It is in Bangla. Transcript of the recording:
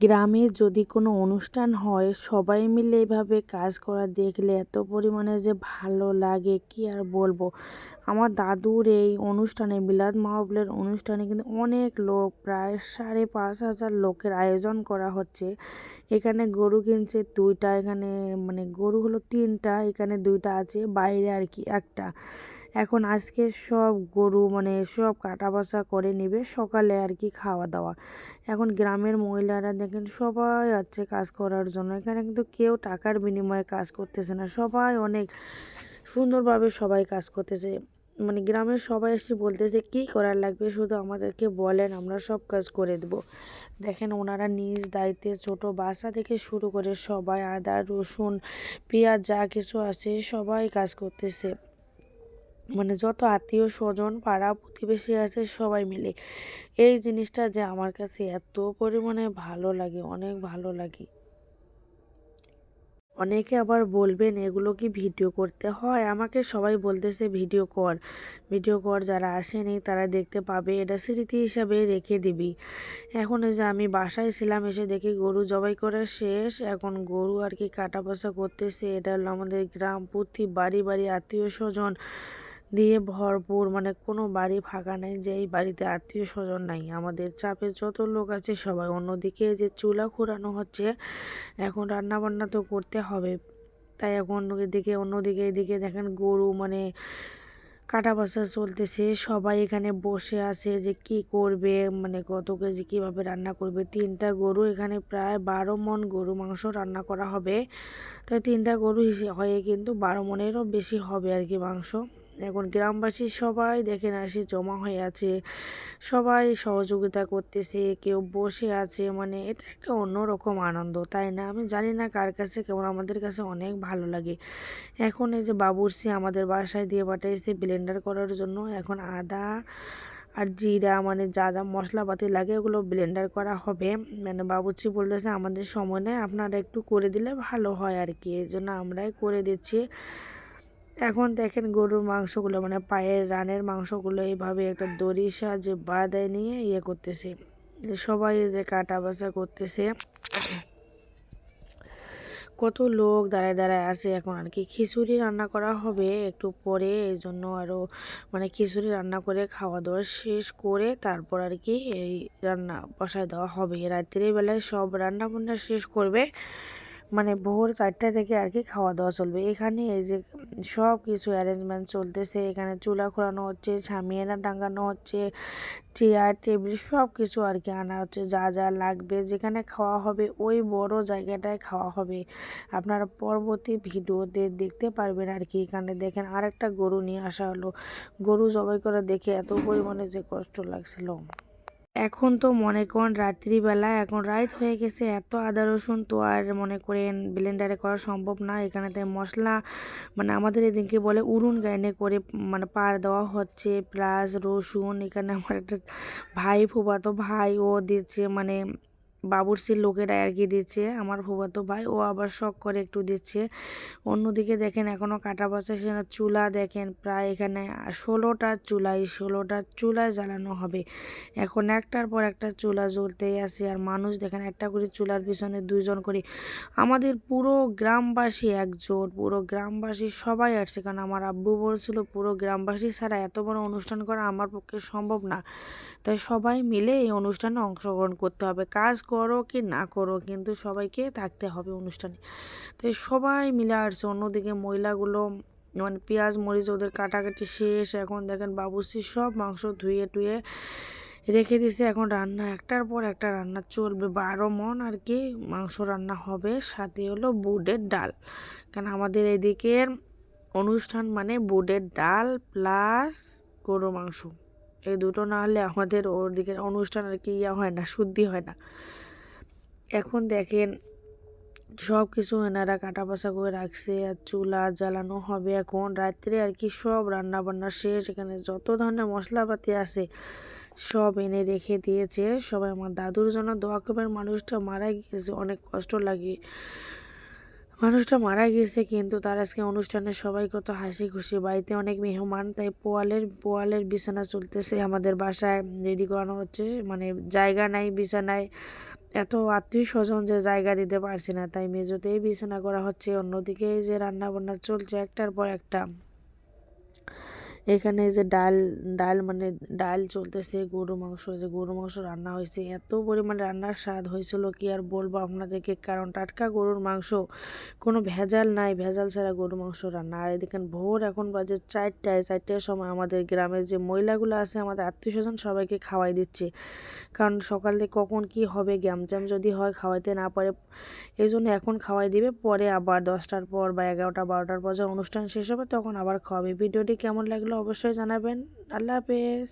গ্রামে যদি কোনো অনুষ্ঠান হয়, সবাই মিলে এভাবে কাজ করা দেখলে এত পরিমাণে যে ভালো লাগে, কি আর বলব? আমার দাদুর এই অনুষ্ঠানে, মিলাদ মাহফিলের অনুষ্ঠানে কিন্তু অনেক লোক, প্রায় সাড়ে পাঁচ হাজার লোকের আয়োজন করা হচ্ছে। এখানে গরু কিনছে দুইটা, এখানে মানে গরু হলো তিনটা, এখানে দুইটা আছে, বাইরে আর কি একটা। এখন আজকে সব গরু মানে সব কাটা বাছা করে নেবে, সকালে আর কি খাওয়া দাওয়া এখন গ্রামের মহিলারা দেখেন সবাই আছে কাজ করার জন্য। এখানে কিন্তু কেউ টাকার বিনিময়ে কাজ করতেছে না, সবাই অনেক সুন্দরভাবে সবাই কাজ করতেছে। মানে গ্রামের সবাই এসে বলতেছে, কী করার লাগবে? শুধু আমাদেরকে বলেন, আমরা সব কাজ করে দেবো। দেখেন ওনারা নিজ দায়িত্বে ছোট বাসা থেকে শুরু করে সবাই আদা, রসুন, পেঁয়াজ, যা কিছু আছে সবাই কাজ করতেছে। মানে যত আত্মীয় স্বজন, পাড়া প্রতিবেশী আছে সবাই মিলে। এই জিনিসটা যে আমার কাছে এত পরিমাণে ভালো লাগে, অনেক ভালো লাগে। অনেকে আবার বলবেন, এগুলো কি ভিডিও করতে হয়? আমাকে সবাই বলতেছে, ভিডিও কর। ভিডিও কর, যারা আসেনি তারা দেখতে পাবে, এটা স্মৃতি হিসাবে রেখে দিবি। এখন যে আমি বাসায় ছিলাম, এসে দেখি গরু জবাই করা শেষ। এখন গরু আর কি কাটা বসা করতেছে। এটা হলো আমাদের গ্রাম, প্রতি বাড়ি বাড়ি আত্মীয় স্বজন। দিয়ে ভরপুর মানে কোনো বাড়ি ফাঁকা নেই যে এই বাড়িতে আত্মীয় স্বজন নাই। আমাদের চাপে যত লোক আছে সবাই। অন্যদিকে যে চুলা ঘোরানো হচ্ছে, এখন রান্না বান্না তো করতে হবে। তাই এখন এদিকে অন্যদিকে এদিকে দেখেন গরু মানে কাটা বাসা চলতেছে। সবাই এখানে বসে আছে যে কি করবে মানে কত কেজি কীভাবে রান্না করবে। তিনটা গরু, এখানে প্রায় বারো মন গরু মাংস রান্না করা হবে। তো তিনটা গরু হয়ে কিন্তু বারো মনেরও বেশি হবে আর কি মাংস। এখন গ্রামবাসী সবাই দেখেন আসি জমা হয়ে আছে। সবাই সহযোগিতা করতেছে, কেউ বসে আছে মানে এটা একটা অন্যরকম আনন্দ, তাই না? আমি জানি না কার কাছে কেমন, আমাদের কাছে অনেক ভালো লাগে। এখন এই যে বাবুরসি আমাদের বাসায় দিয়ে পাঠাইছে ব্লেন্ডার করার জন্য, এখন আদা আর জিরা মানে যা যা মশলাপাতি লাগে ওগুলো ব্লেন্ডার করা হবে। মানে বাবুর্চি বলতেছে, আমাদের সময় নেই, আপনারা একটু করে দিলে ভালো হয় আর কি এই জন্য আমরাই করে দিচ্ছি। এখন দেখেন গরুর মাংসগুলো মানে পায়ের রানের মাংসগুলো এইভাবে একটা দড়ির সাহায্যে বাদায় নিয়ে ইয়ে করতেছে। সবাই যে কাটা বাছা করতেছে। কত লোক দাঁড়ায় দাঁড়ায় আছে এখন আর কি। খিচুড়ি রান্না করা হবে একটু পরে, এই জন্য আরও মানে খিচুড়ি রান্না করে খাওয়া দাওয়া শেষ করে তারপর আর কি এই রান্না বসায় দেওয়া হবে। রাত্রিবেলায় সব রান্না বান্না শেষ করবে। মানে ভোর চারটা থেকে আর কি খাওয়া দাওয়া চলবে। এখানে এই যে সব কিছু অ্যারেঞ্জমেন্ট চলতেছে। এখানে চুলা খোলানো হচ্ছে ছামিয়ানা টাঙ্গানো হচ্ছে চেয়ার টেবিল সব কিছু আর কি আনা হচ্ছে। যা যা লাগবে, যেখানে খাওয়া হবে, ওই বড় জায়গাটায় খাওয়া হবে। আপনারা পরবর্তী ভিডিওতে দেখতে পারবেন আর কি। এখানে দেখেন আরেকটা গরু নিয়ে আসা হলো। গরু জবাই করে দেখে এত পরিমাণে যে কষ্ট লাগছিল। এখন তো মনে করেন রাত্রিবেলা, এখন রাইত হয়ে গেছে, এত আদা রসুন তো আর মনে করেন ব্লেন্ডারে করা সম্ভব না। এখানে তাই মশলা মানে আমাদের এদিকে বলে উড়ুন গাইনে করে মানে পার দেওয়া হচ্ছে প্লাস রসুন, এখানে আমার একটা ভাই ফুবাতো ভাই ও দিচ্ছে মানে বাবুরসির লোকেরা আর কি দিচ্ছে। আমার ফুফাতো ভাই, ও আবার শখ করে একটু দিচ্ছে। অন্যদিকে দেখেন এখনও কাটা বসে সেখানে চুলা দেখেন, প্রায় এখানে ষোলোটা চুলাই, ষোলোটা চুলায় জ্বালানো হবে। এখন একটার পর একটা চুলা জ্বলতেই আছে। আর মানুষ দেখেন, একটা করে চুলার পিছনে দুইজন করে। আমাদের পুরো গ্রামবাসী একজোট, পুরো গ্রামবাসী সবাই আসছে। কারণ আমার আব্বু বলছিল, পুরো গ্রামবাসী ছাড়া এত বড় অনুষ্ঠান করা আমার পক্ষে সম্ভব না। তাই সবাই মিলে এই অনুষ্ঠানে অংশগ্রহণ করতে হবে। কাজ করো কি না করো কিন্তু সবাইকে থাকতে হবে অনুষ্ঠানে। তো সবাই মিলে আসছে অন্যদিকে মহিলাগুলো মানে পেঁয়াজ, মরিচ ওদের কাটাকাটি শেষ। এখন দেখেন বাবুসি সব মাংস ধুয়ে টুয়ে রেখে দিছে। এখন রান্না একটার পর একটা রান্না চলবে। বারো মন আর কি মাংস রান্না হবে। সাথে হলো বুটের ডাল। কারণ আমাদের এদিকের অনুষ্ঠান মানে বুটের ডাল প্লাস গরু মাংস। এই দুটো না হলে আমাদের ওর দিকের অনুষ্ঠান আর কি ইয়া হয় না, শুদ্ধি হয় না। এখন দেখেন সব কিছু এনারা কাটা বাসা করে রাখছে আর চুলা জ্বালানো হবে এখন। রাত্রে আর কি সব রান্না বান্না শেষ, এখানে যত ধরনের মশলাপাতি আছে সব এনে রেখে দিয়েছে। সবাই আমার দাদুর জন্য দোয়া করবেন, মানুষটা মারা গিয়েছে, অনেক কষ্ট লাগে। মানুষটা মারা গিয়েছে কিন্তু তার আজকে অনুষ্ঠানে সবাই কত হাসি খুশি। বাড়িতে অনেক মেহমান, তাই পোয়ালের পোয়ালের বিছানা চলতেছে আমাদের বাসায়। রেডি করানো হচ্ছে মানে জায়গা নাই, বিছানায়। এত আত্মীয় স্বজন যে জায়গা দিতে পারছি না, তাই মেজোতেই বিছানা করা হচ্ছে। অন্যদিকে যে রান্নাবান্না চলছে একটার পর একটা। এখানে যে ডাল ডাল মানে ডাল চলতেছে, গরু মাংস, যে গরু মাংস রান্না হয়েছে, এত পরিমাণ রান্নার স্বাদ হয়েছিল, কি আর বলব আপনাদেরকে? কারণ টাটকা গরুর মাংস, কোনো ভেজাল নাই, ভেজাল ছাড়া গরু মাংস রান্না। আর এদিকে ভোর এখন বাজে চারটায়, চারটার সময় আমাদের গ্রামের যে মহিলাগুলো আছে, আমাদের আত্মীয় স্বজন সবাইকে খাওয়াই দিচ্ছে। কারণ সকালে কখন কি হবে গ্যামজাম যদি হয়, খাওয়াইতে না পারে, এই জন্য এখন খাওয়াই দিবে, পরে আবার দশটার পর বা এগারোটা, বারোটার পর যখন অনুষ্ঠান শেষ হবে, তখন আবার খাওয়াবে। ভিডিওটি কেমন অবশ্যই জানাবেন। আল্লাহ হাফেজ।